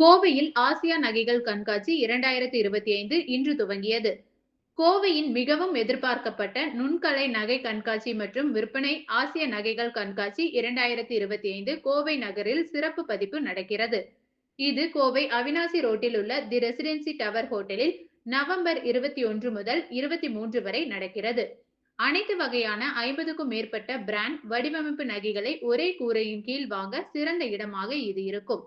கோவையில் ஆசியா நகைகள் கண்காட்சி இரண்டாயிரத்தி இருபத்தி ஐந்து இன்று துவங்கியது. கோவையின் மிகவும் எதிர்பார்க்கப்பட்ட நுண்கலை நகை கண்காட்சி மற்றும் விற்பனை ஆசிய நகைகள் கண்காட்சி இரண்டாயிரத்தி இருபத்தி ஐந்து கோவை நகரில் சிறப்பு பதிப்பு நடக்கிறது. இது கோவை அவினாசி ரோட்டில் உள்ள தி ரெசிடென்சி டவர் ஹோட்டலில் நவம்பர் இருபத்தி ஒன்று முதல் இருபத்தி மூன்று வரை நடக்கிறது. அனைத்து வகையான ஐம்பதுக்கும் மேற்பட்ட பிராண்ட் வடிவமைப்பு நகைகளை ஒரே கூரையின் கீழ் வாங்க சிறந்த இடமாக இது இருக்கும்.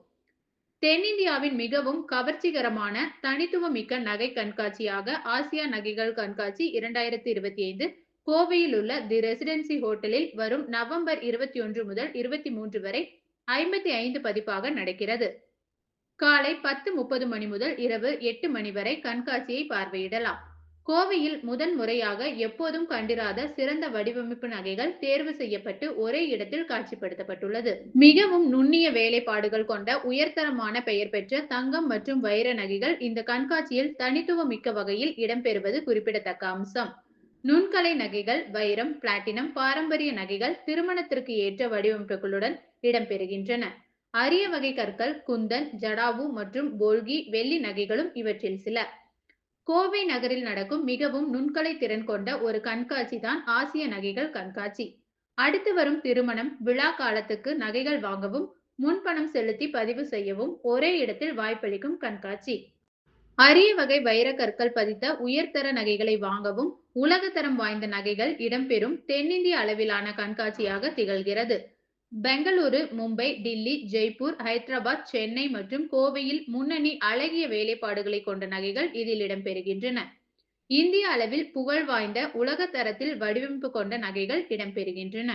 தென்னிந்தியாவின் மிகவும் கவர்ச்சிகரமான தனித்துவமிக்க நகை கண்காட்சியாக ஆசியா நகைகள் கண்காட்சி இரண்டாயிரத்தி இருபத்தி ஐந்து கோவையில் உள்ள தி ரெசிடென்சி ஹோட்டலில் வரும் நவம்பர் இருபத்தி ஒன்று முதல் இருபத்தி மூன்று வரை ஐம்பத்தி ஐந்து பதிப்பாக நடக்கிறது. காலை பத்து முப்பது மணி முதல் இரவு எட்டு மணி வரை கண்காட்சியை பார்வையிடலாம். கோவையில் முதன் முறையாக எப்போதும் கண்டிராத சிறந்த வடிவமைப்பு நகைகள் தேர்வு செய்யப்பட்டு ஒரே இடத்தில் காட்சிப்படுத்தப்பட்டுள்ளது. மிகவும் நுண்ணிய வேலைப்பாடுகள் கொண்ட உயர்தரமான பெயர் பெற்ற தங்கம் மற்றும் வைர நகைகள் இந்த கண்காட்சியில் தனித்துவம் மிக்க வகையில் இடம்பெறுவது குறிப்பிடத்தக்க அம்சம். நுண்கலை நகைகள் வைரம் பிளாட்டினம் பாரம்பரிய நகைகள் திருமணத்திற்கு ஏற்ற வடிவமைப்புகளுடன் இடம்பெறுகின்றன. அரிய வகை கற்கள் குந்தன் ஜடாவு மற்றும் போல்கி வெள்ளி நகைகளும் இவற்றில் சில. கோவை நகரில் நடக்கும் மிகவும் நுண்கலை திறன் கொண்ட ஒரு கண்காட்சி தான் ஆசிய நகைகள் கண்காட்சி. அடுத்து வரும் திருமணம் விழா காலத்துக்கு நகைகள் வாங்கவும் முன்பணம் செலுத்தி பதிவு செய்யவும் ஒரே இடத்தில் வாய்ப்பளிக்கும் கண்காட்சி. அரிய வகை வைர கற்கள் பதித்த உயர்தர நகைகளை வாங்கவும் உலகத்தரம் வாய்ந்த நகைகள் இடம்பெறும் தென்னிந்திய அளவிலான கண்காட்சியாக திகழ்கிறது. பெங்களூரு மும்பை டில்லி ஜெய்ப்பூர் ஹைதராபாத் சென்னை மற்றும் கோவையில் முன்னணி அழகிய வேலைப்பாடுகளை கொண்ட நகைகள் இதில் இடம்பெறுகின்றன. இந்திய அளவில் புகழ் வாய்ந்த உலக தரத்தில் வடிவமைப்பு கொண்ட நகைகள் இடம்பெறுகின்றன.